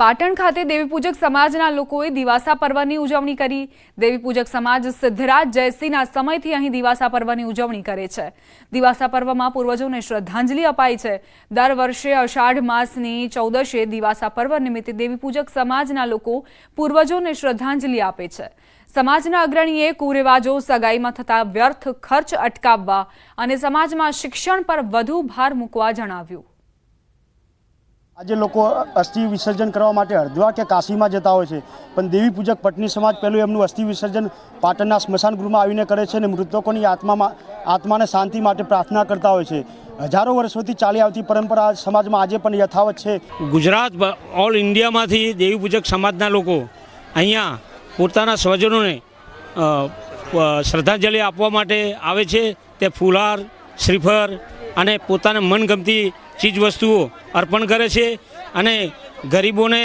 પાટણ ખાતે દેવીપૂજક સમાજના લોકોએ દિવાસા પર્વની ઉજવણી કરી. દેવીપૂજક સમાજ સિદ્ધરાજ જયસિંહના સમયથી અહીં દિવાસા પર્વની ઉજવણી કરે છે. દિવાસા પર્વમાં પૂર્વજોને શ્રદ્ધાંજલિ અપાય છે. દર વર્ષે અષાઢ માસની ચૌદશે દિવાસા પર્વ નિમિત્તે દેવીપૂજક સમાજના લોકો પૂર્વજોને શ્રદ્ધાંજલિ આપે છે. સમાજના અગ્રણીએ કુરિવાજો સગાઈમાં થતા વ્યર્થ ખર્ચ અટકાવવા અને સમાજમાં શિક્ષણ પર વધુ ભાર મૂકવા જણાવ્યું. આજે લોકો અસ્થિ વિસર્જન કરવા માટે હરદ્વાર કે કાશીમાં જતા હોય છે. પણ દેવી પૂજક પટની સમાજ પહેલું એમનું અસ્થિ વિસર્જન પાટણના સ્મશાન ગૃહમાં આવીને કરે છે અને મૃતકોની આત્મામાં, આત્માને શાંતિ માટે પ્રાર્થના કરતા હોય છે. હજારો વર્ષોથી ચાલી આવતી પરંપરા સમાજમાં આજે પણ યથાવત છે. ગુજરાત ઓલ ઇન્ડિયામાંથી દેવી પૂજક સમાજના લોકો અહીંયા પોતાના સ્વજનોને શ્રદ્ધાંજલિ આપવા માટે આવે છે. તે ફૂલહાર શ્રીફળ અને પોતાને મનગમતી ચીજવસ્તુઓ અર્પણ કરે છે અને ગરીબોને